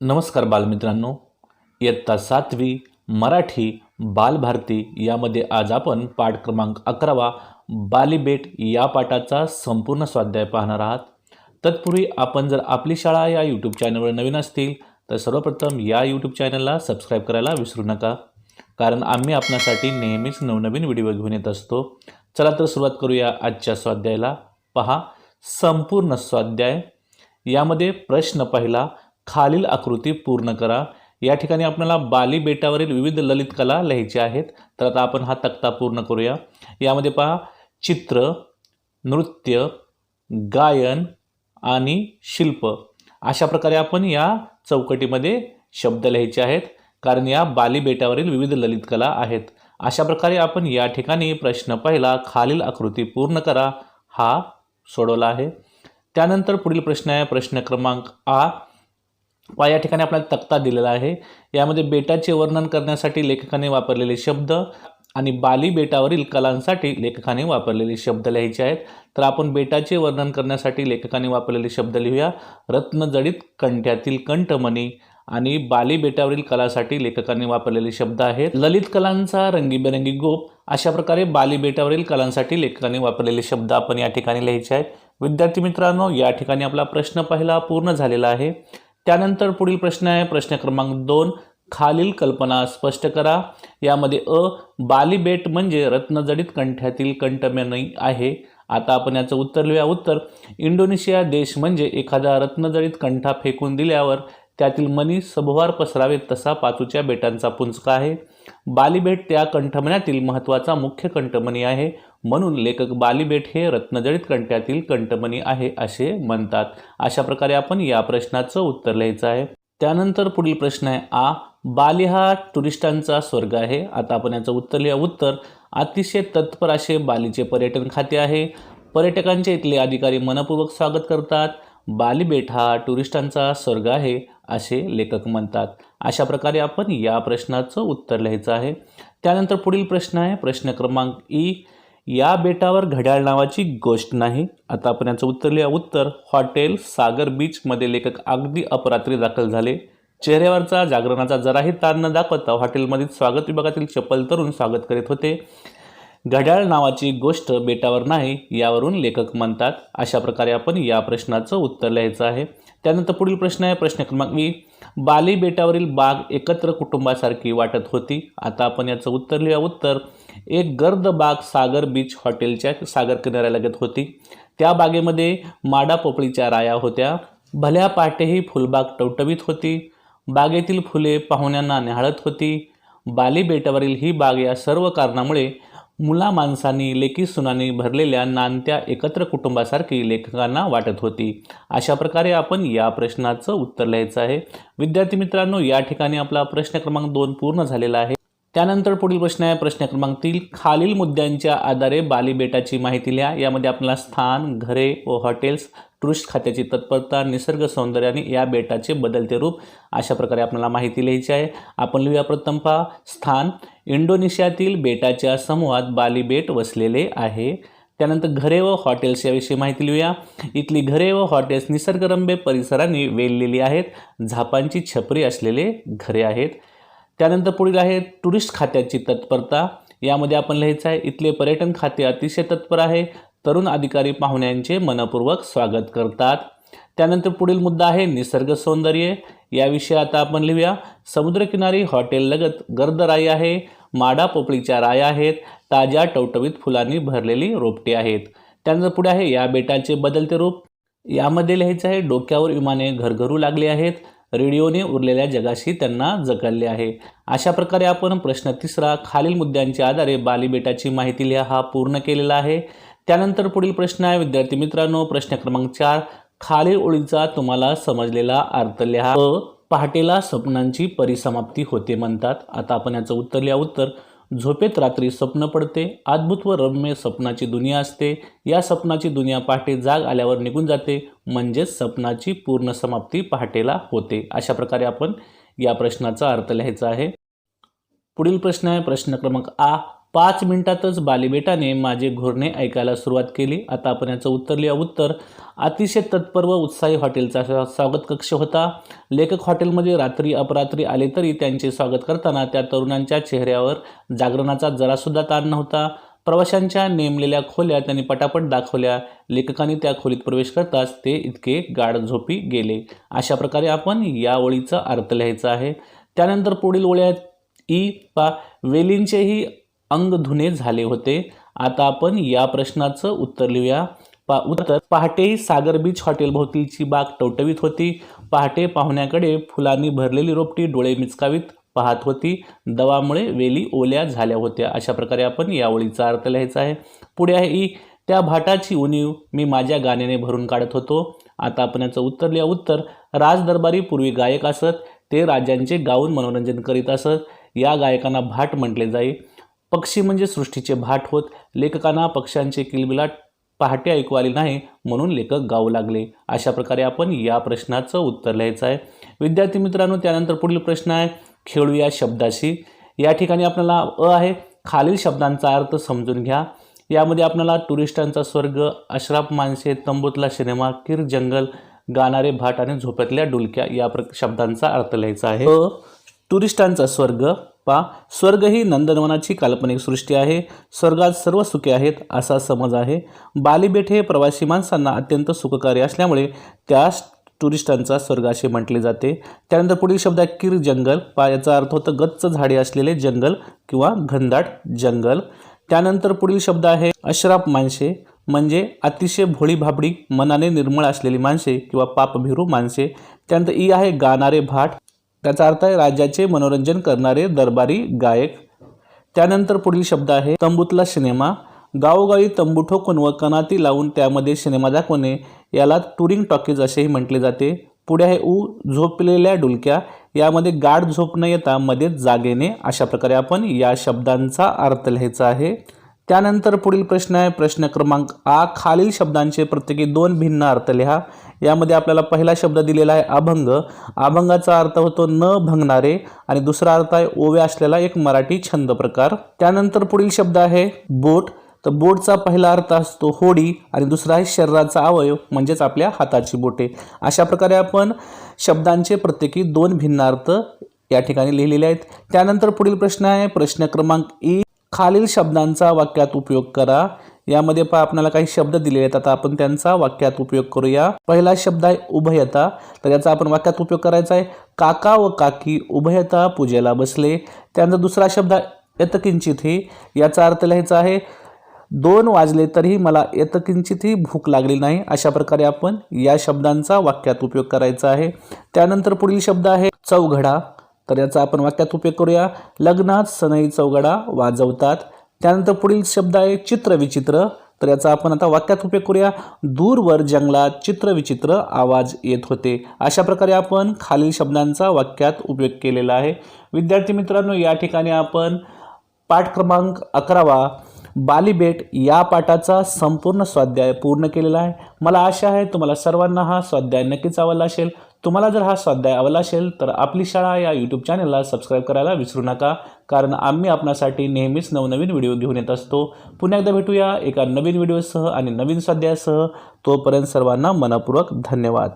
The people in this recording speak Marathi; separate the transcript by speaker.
Speaker 1: नमस्कार बालमित्रांनो. इयत्ता सातवी मराठी बालभारती यामध्ये आज आपण पाठ क्रमांक अकरावा बालीबेट या पाठाचा संपूर्ण स्वाध्याय पाहणार आहात. तत्पूर्वी आपण जर आपली शाळा या यूट्यूब चॅनलवर नवीन असतील तर सर्वप्रथम या यूट्यूब चॅनलला सबस्क्राईब करायला विसरू नका. कारण आम्ही आपणासाठी नेहमीच नवनवीन व्हिडिओ घेऊन येत असतो. चला तर सुरुवात करूया आजच्या स्वाध्यायाला. पहा संपूर्ण स्वाध्याय. यामध्ये प्रश्न पहिला खालील आकृती पूर्ण करा. या ठिकाणी आपल्याला बाली बेटावरील विविध ललित कला लिहायच्या आहेत. तर आता आपण हा तक्ता पूर्ण करूया. यामध्ये पहा चित्र नृत्य गायन आणि शिल्प. अशा प्रकारे आपण या चौकटीमध्ये शब्द लिहायचे आहेत. कारण या बाली बेटावरील विविध ललित कला आहेत. अशा प्रकारे आपण या ठिकाणी प्रश्न पहिला खालील आकृती पूर्ण करा. हा सोडवला आहे. त्यानंतर पुढील प्रश्न आहे प्रश्न क्रमांक आ वा या ठिकाणी आपल्याला तक्ता दिलेला आहे. यामध्ये बेटाचे वर्णन करण्यासाठी लेखकाने वापरलेले शब्द आणि बाली बेटावरील कलांसाठी लेखकाने वापरलेले शब्द लिहायचे आहेत. तर आपण बेटाचे वर्णन करण्यासाठी लेखकाने वापरलेले शब्द लिहूया. रत्नजडित कंठ्यातील कंठमणी आणि बाली बेटावरील कलासाठी लेखकांनी वापरलेले शब्द आहेत. ललित कलांचा रंगीबेरंगी गोप अशा प्रकारे बाली बेटावरील कलांसाठी लेखकाने वापरलेले शब्द आपण या ठिकाणी लिहायचे आहेत. विद्यार्थी मित्रांनो या ठिकाणी आपला प्रश्न पहिला पूर्ण झालेला आहे. त्यानंतर पुढील प्रश्न आहे. प्रश्न क्रमांक दोन. खालील कल्पना स्पष्ट करा. यामध्ये अ बालीबेट म्हणजे रत्नजडित कंठ्यातील कंठमेनई आहे. आता आपण याचं उत्तर लिहूया. उत्तर इंडोनेशिया देश म्हणजे एखादा रत्नजडित कंठा फेकून दिल्यावर त्यातील मनी सभोवार पसरावेत तसा पाचूच्या बेटांचा पुंजका आहे. बालीबेट त्या कंठमण्यातील महत्त्वाचा मुख्य कंठमणी आहे. म्हणून लेखक बालीबेट हे रत्नजडित कंठ्यातील कंठमणी आहे असे म्हणतात. अशा प्रकारे आपण या प्रश्नाचं उत्तर लिहायचं आहे. त्यानंतर पुढील प्रश्न आहे आ बाली हा टुरिस्टांचा स्वर्ग आहे. आता आपण याचं उत्तर लिहा उत्तर अतिशय तत्पर असे बालीचे पर्यटन खाते आहे. पर्यटकांचे इथले अधिकारी मनपूर्वक स्वागत करतात. बालीबेट हा टुरिस्टांचा स्वर्ग आहे असे लेखक म्हणतात. अशा प्रकारे आपण या प्रश्नाचं उत्तर लिहायचं आहे. त्यानंतर पुढील प्रश्न आहे प्रश्न क्रमांक ई या बेटावर घड्याळ नावाची गोष्ट नाही. आता आपण याचं उत्तर लिहा. उत्तर हॉटेल सागर बीचमध्ये लेखक अगदी अपरात्री दाखल झाले. चेहऱ्यावरचा जागरणाचा जराही ताण न दाखवता हॉटेलमधील स्वागत विभागातील चप्पल तरुण स्वागत करीत होते. घड्याळ नावाची गोष्ट बेटावर नाही यावरून लेखक म्हणतात अशा प्रकारे आपण या प्रश्नाचं उत्तर लिहायचं आहे. त्यानंतर पुढील प्रश्न आहे प्रश्न क्रमांक वी बाली बेटावरील बाग एकत्र कुटुंबासारखी वाटत होती. आता आपण याचं उत्तर लिहूया. उत्तर एक गर्द बाग सागर बीच हॉटेलच्या सागर किनाऱ्यालगत होती. त्या बागेमध्ये माडा पोपळीच्या राया होत्या. भल्या पाटेही फुलबाग टवटवीत होती. बागेतील फुले पाहुण्यांना न्याहाळत होती. बाली बेटावरील ही बाग या सर्व कारणामुळे मुला माणसांनी लेखी सुनानी भरलेल्या नानत्या एकत्र कुटुंबासारखी लेखकांना वाटत होती. अशा प्रकारे आपण या प्रश्नाचं उत्तर लिहायचं आहे. विद्यार्थी मित्रांनो या ठिकाणी आपला प्रश्न क्रमांक दोन पूर्ण झालेला आहे. त्यानंतर पुढील प्रश्न आहे प्रश्न क्रमांक तीन खालील मुद्द्यांच्या आधारे बाली बेटाची माहिती लिहा. यामध्ये आपल्याला स्थान घरे व हॉटेल्स टुरिस्ट खात्याची तत्परता निसर्ग सौंदर्य आणि या बेटाचे बदलते रूप अशा प्रकारे आपल्याला माहिती लिहायची आहे. आपण लिहूया प्रथम पहा. स्थान इंडोनेशियातील बेटाच्या समूहात बाली बेट वसलेले आहे. त्यानंतर घरे व हॉटेल्स याविषयी माहिती लिहूया. इथली घरे व हॉटेल्स निसर्गरम्य परिसरांनी वेललेली आहेत. झापांची छपरी असलेले घरे आहेत. त्यानंतर पुढील आहे टुरिस्ट खात्याची तत्परता. यामध्ये आपण लिहायचं आहे इथले पर्यटन खाते अतिशय तत्पर आहे. तरुण अधिकारी पाहुण्यांचे मनपूर्वक स्वागत करतात. त्यानंतर पुढील मुद्दा आहे निसर्ग सौंदर्य. याविषयी आता आपण लिहूया. समुद्रकिनारी हॉटेल लगत गर्द राई आहे. माडा पोपळीच्या राया आहेत. ताज्या टवटवीत फुलांनी भरलेली रोपटे आहेत. त्यानंतर पुढे आहे या बेटाचे बदलते रूप. यामध्ये लिहायचं आहे डोक्यावर विमाने घरघरू लागली आहेत. रेडिओने उरलेल्या जगाशी त्यांना जगलले आहे. अशा प्रकारे आपण प्रश्न तिसरा खालील मुद्द्यांच्या आधारे बालीबेटाची माहिती लिहा हा पूर्ण केलेला आहे. त्यानंतर पुढील प्रश्न आहे विद्यार्थी मित्रांनो प्रश्न क्रमांक चार खालील ओळीचा तुम्हाला समजलेला अर्थ लिहा. पहाटेला स्वप्नांची परिसमाप्ती होते म्हणतात. आता आपण याचं उत्तर लिहा. उत्तर झोपेत रात्री स्वप्न पडते अद्भुत व रम्य स्वप्नाची दुनिया असते. या स्वप्नाची दुनिया पहाटे जाग आल्यावर निघून जाते म्हणजेच स्वप्नाची पूर्ण समाप्ती पहाटेला होते. अशा प्रकारे आपण या प्रश्नाचा अर्थ लिहायचा आहे. पुढील प्रश्न आहे प्रश्न क्रमांक आ. पाच मिनिटातच बालीबेटाने माझे घोरणे ऐकायला सुरुवात केली. आता आपण याचं उत्तर लिहा. उत्तर अतिशय तत्पर व उत्साही हॉटेलचा स्वागत कक्ष होता. लेखक हॉटेलमध्ये रात्री अपरात्री आले तरी त्यांचे स्वागत करताना त्या तरुणांच्या चेहऱ्यावर जागरणाचा जरासुद्धा ताण नव्हता. प्रवाशांच्या नेमलेल्या खोल्या त्यांनी पटापट दाखवल्या. लेखकांनी त्या खोलीत प्रवेश करताच ते इतके गाढ झोपी गेले. अशा प्रकारे आपण या ओळीचा अर्थ लिहायचा आहे. त्यानंतर पुढील ओळ्या ई पा वेलींचेही अंग धुणे झाले होते. आता आपण या प्रश्नाचं उत्तर लिहूया. पा उत्तर. पहाटे सागर बीच हॉटेल भोवतीची बाग टवटवीत होती. पहाटे पाहुण्याकडे फुलांनी भरलेली रोपटी डोळे मिचकावीत पाहत होती. दवामुळे वेली ओल्या झाल्या होत्या. अशा प्रकारे आपण या ओळीचा अर्थ लिहायचा आहे. पुढे आहे ई. त्या भाटाची उणीव मी माझ्या गाण्याने भरून काढत होतो. आता आपण याचं उत्तर लिहा. उत्तर. राजदरबारी पूर्वी गायक असत. ते राजांचे गाऊन मनोरंजन करीत असत. या गायकांना भाट म्हटले जाई. पक्षी म्हणजे सृष्टीचे भाट होत लेखकांना पक्ष्यांचे किलबिलाट पहाटे ऐकू आले नाही म्हणून लेखक गाऊ लागले. अशा प्रकारे आपण या प्रश्नाचं उत्तर लिहायचं आहे. विद्यार्थी मित्रांनो त्यानंतर पुढील प्रश्न आहे. खेळूया शब्दाशी. या ठिकाणी आपल्याला अ आहे. खालील शब्दांचा अर्थ समजून घ्या. यामध्ये आपल्याला टुरिस्टांचा स्वर्ग अश्राफ माणसे तंबूतला सिनेमा किर जंगल गाणारे भाट आणि झोप्यातल्या डुलक्या या प्र शब्दांचा अर्थ लिहायचा आहे. अ टुरिस्टांचा स्वर्ग पा स्वर्ग ही नंदनवनाची काल्पनिक सृष्टी आहे स्वर्गात सर्व सुखे आहेत असा समज आहे. बालीबेट हे प्रवासी माणसांना अत्यंत सुखकारी असल्यामुळे त्यास टुरिस्टांचा स्वर्ग असे म्हटले जाते. त्यानंतर पुढील शब्द आहे किर जंगल. पा याचा अर्थ होतं गच्च झाडे असलेले जंगल किंवा घनदाट जंगल. त्यानंतर पुढील शब्द आहे अश्राप माणसे म्हणजे अतिशय भोळी भाबडी मनाने निर्मळ असलेली माणसे किंवा पापभिरू माणसे. त्यानंतर ई आहे गाणारे भाट. त्याचा अर्थ आहे राज्याचे मनोरंजन करणारे दरबारी गायक. त्यानंतर पुढील शब्द आहे तंबूतला सिनेमा. गावोगावी तंबू ठोकून व कनाती लावून त्यामध्ये सिनेमा दाखवणे याला टुरिंग टॉकीज असेही म्हटले जाते. पुढे आहे ऊ झोपलेल्या डुलक्या. यामध्ये गाढ झोप न येता मध्येच जागेने अशा प्रकारे आपण या शब्दांचा अर्थ लिहायचा आहे. त्यानंतर पुढील प्रश्न आहे. प्रश्न क्रमांक आ. खालील शब्दांचे प्रत्येकी दोन भिन्न अर्थ लिहा. यामध्ये आपल्याला पहिला शब्द दिलेला आहे अभंग. अभंगाचा अर्थ होतो न भंगणारे आणि दुसरा अर्थ आहे ओव्या असलेला एक मराठी छंद प्रकार. त्यानंतर पुढील शब्द आहे बोट. तर बोटचा पहिला अर्थ असतो होडी आणि दुसरा आहे शरीराचा अवयव म्हणजेच आपल्या हाताची बोटे. अशा प्रकारे आपण शब्दांचे प्रत्येकी दोन भिन्न अर्थ या ठिकाणी लिहिलेले आहेत. त्यानंतर पुढील प्रश्न आहे. प्रश्न क्रमांक ई खालील शब्दांचा वाक्यात उपयोग करा. यामध्ये पहा आपल्याला काही शब्द दिलेले आहेत. आता आपण त्यांचा वाक्यात उपयोग करूया. पहिला शब्द आहे उभयता. तर याचा आपण वाक्यात उपयोग करायचा आहे. काका व काकी उभयता पूजेला बसले. त्यानंतर दुसरा शब्द यतकिंचित ही. याचा अर्थ लिहायचा आहे दोन वाजले तरीही मला यतकिंचितही भूक लागली नाही. अशा प्रकारे आपण या शब्दांचा वाक्यात उपयोग करायचा आहे. त्यानंतर पुढील शब्द आहे चौघडा. तर याचा आपण वाक्यात उपयोग करूया. लग्नात सनई चौघडा वाजवतात. त्यानंतर पुढील शब्द आहे चित्रविचित्र. तर याचा आपण आता वाक्यात उपयोग करूया. दूरवर जंगलात चित्रविचित्र आवाज येत होते. अशा प्रकारे आपण खालील शब्दांचा वाक्यात उपयोग केलेला आहे. विद्यार्थी मित्रांनो या ठिकाणी आपण पाठ क्रमांक अकरावा बालीबेट या पाठाचा संपूर्ण स्वाध्याय पूर्ण केलेला आहे. मला आशा आहे तुम्हाला सर्वांना हा स्वाध्याय नक्कीच आवडला असेल. तुम्हाला जर हा स्वाध्याय आवडला असेल तर आपली शाळा या यूट्यूब चॅनलला सबस्क्राईब करायला विसरू नका. कारण आम्ही आपणासाठी नेहमीच नवनवीन व्हिडिओ घेऊन येत असतो. पुन्हा एकदा भेटूया एका नवीन व्हिडिओसह आणि नवीन स्वाध्यायासह. तोपर्यंत सर्वांना मनपूर्वक धन्यवाद.